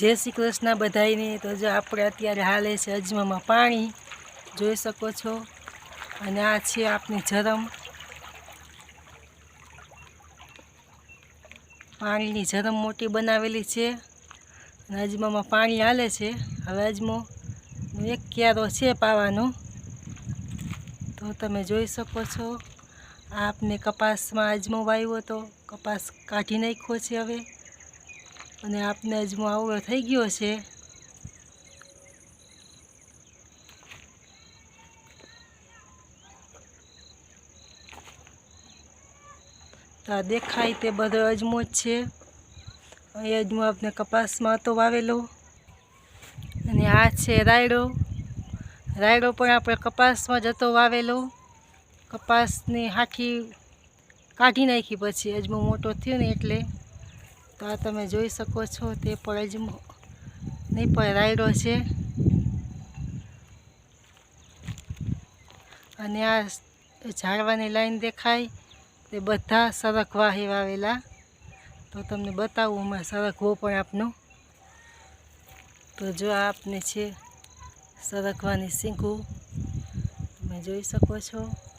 જય શ્રી કૃષ્ણ બધાયને. તો જો આપણે અત્યારે હાલે છે અજમામાં પાણી, જોઈ શકો છો. અને આ છે આપની જરમ પાણીની જરમ મોટી બનાવેલી છે. અને અજમામાં પાણી હાલે છે. હવે અજમો એક ક્યારો છે પાવાનો. તો તમે જોઈ શકો છો, આપને કપાસમાં અજમો વાવ્યો હતો. કપાસ કાઢી નાખ્યો છે હવે. અને આપને અજમો આવડો થઈ ગયો છે તો આ દેખાય તે બધો અજમો જ છે. અહીં અજમો આપણે કપાસમાં હતો વાવેલો. અને આ છે રાયડો. રાયડો પણ આપણે કપાસમાં જતો વાવેલો. કપાસની હાખી કાઢી નાખી પછી અજમો મોટો થયો ને એટલે તો આ તમે જોઈ શકો છો, તે અજમો નહીં પણ રાયડો છે. અને આ ઝાડવાની લાઈન દેખાય, તે બધા સરખવા વાવેલા. તો તમને બતાવું અમે સરખવો પણ આપનો. તો જો આપને છે સરખવાની શીંગું. તમે જોઈ શકો છો.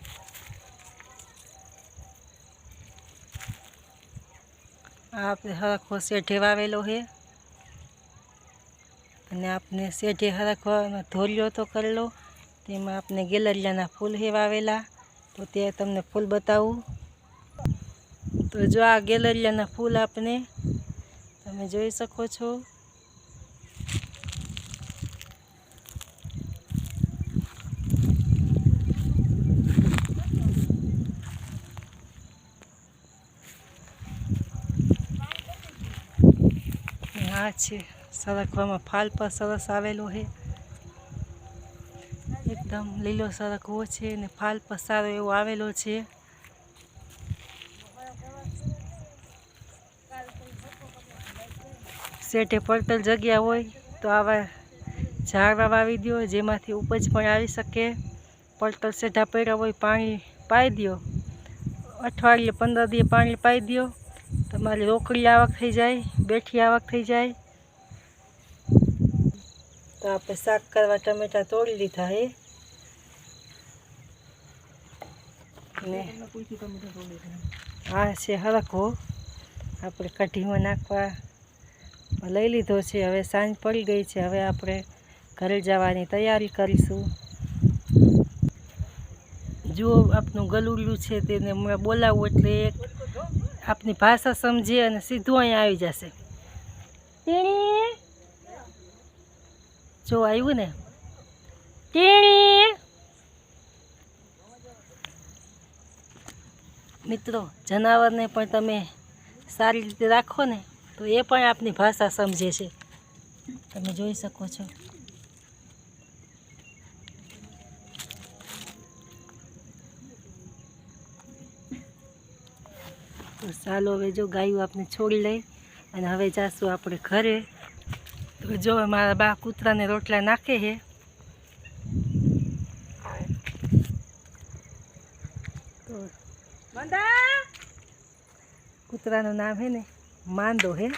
આપણે હરખો શેઢે વાવેલો છે અને આપને શેઢે હરખવામાં ધોલિયો તો કરેલો. તેમાં આપણે ગેલરિયાના ફૂલ હે વાવેલા. તો તે તમને ફૂલ બતાવું. તો જો આ ગેલરિયાના ફૂલ આપને તમે જોઈ શકો છો. આ છે. સરખવામાં ફાલ પર સરસ આવેલો છે. એકદમ લીલો સરગવો છે ને ફાલ પર સારો એવો આવેલો છે. શેઠે પડતર જગ્યા હોય તો આવા ઝાડવા વાવી દો જેમાંથી ઉપજ પણ આવી શકે. પડતર સેઢા પડ્યા હોય પાણી પાઈ દો અઠવાડિયે પંદર દિવસ પાણી પાઈ દો તમારી રોકડી આવક થઈ જાય, બેઠી આવક થઈ જાય. તો આપણે શાક કરવા ટમેટા તોડી લીધા હે. હા છે હરખો. આપણે કઢીમાં નાખવા લઈ લીધો છે. હવે સાંજ પડી ગઈ છે. હવે આપણે ઘરે જવાની તૈયારી કરીશું. જુઓ આપનું ગલુડિયું છે તેને હમણાં બોલાવવું એટલે એક આપની ભાષા સમજે અને સીધું અહીંયા આવી જશે. જો આવ્યું ને. ટીણી. મિત્રો, જનાવરને પણ તમે સારી રીતે રાખો ને, તો એ પણ આપની ભાષા સમજે છે. તમે જોઈ શકો છો. તો ચાલો હવે જો ગાયું આપણે છોડી લઈ અને હવે જાશું આપણે ઘરે. તો જો મારા બા કૂતરાને રોટલા નાખે છે. તો કૂતરાનું નામ હે ને માંદો હે.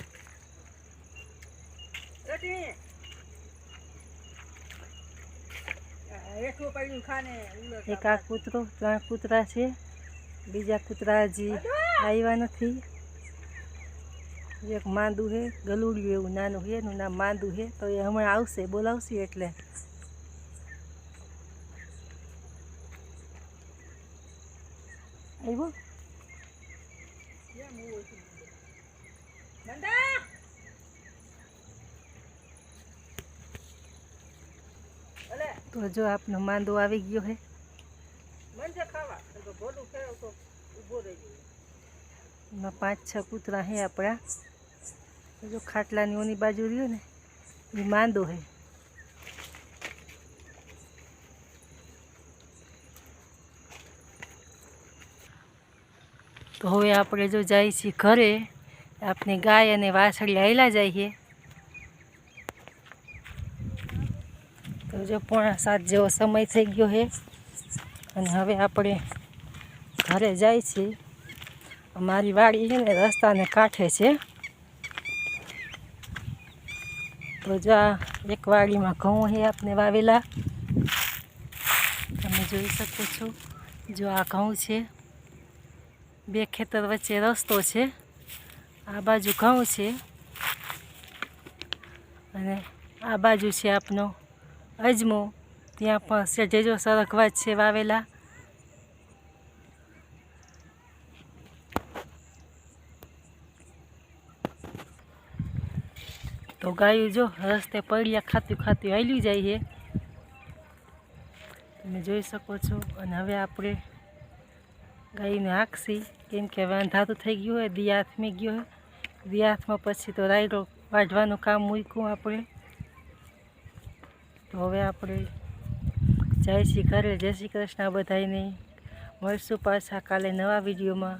એક આ કૂતરો ત્રણ કૂતરા છે. બીજા કૂતરા હજી આવ્યા નથી. એક માંદું હે, ગલુડિયું એવું નાનું હે, એનું નામ માંદું હે. તો એ હમણાં આવશે, બોલાવશે એટલે. આવ્યો? તો જો આપનો માંદો આવી ગયો હે. એમાં પાંચ, છ કૂતરા હે આપણા. જો ખાટલાની ઓની બાજુ રહ્યો ને એ માંદો હે. તો હવે આપણે જો જઈએ છીએ ઘરે આપણે ગાય અને વાછડી આવેલા જઈએ. તો જો પોણા સાત જેવો સમય થઈ ગયો છે અને હવે આપણે ઘરે જાય છીએ. અમારી વાડી છે ને, રસ્તાને કાંઠે છે. તો જો આ એક વાડીમાં ઘઉં છે આપને વાવેલા. તમે જોઈ શકો છો. જો આ ઘઉં છે, બે ખેતર વચ્ચે રસ્તો છે. આ બાજુ ઘઉં છે. અને આ બાજુ છે આપનો અજમો. ત્યાં પણ સેજેજો સરખવા છે વાવેલા. તો ગાયું જો રસ્તે પડ્યા, ખાતું ખાતું હાલ્યું જાય છે. તમે જોઈ શકો છો. અને હવે આપણે ગાયને હાંકશી. કેમ કે હવે અંધારું થઈ ગયું હોય, દી હાથમી ગયો હોય. દી હાથમાં પછી તો રાયડો વાઢવાનું કામ મૂક્યું આપણે. તો હવે આપણે જય શ્રી ઘરે. જય શ્રી કૃષ્ણ બધાને મળશું પાછા કાલે નવા વિડીયોમાં.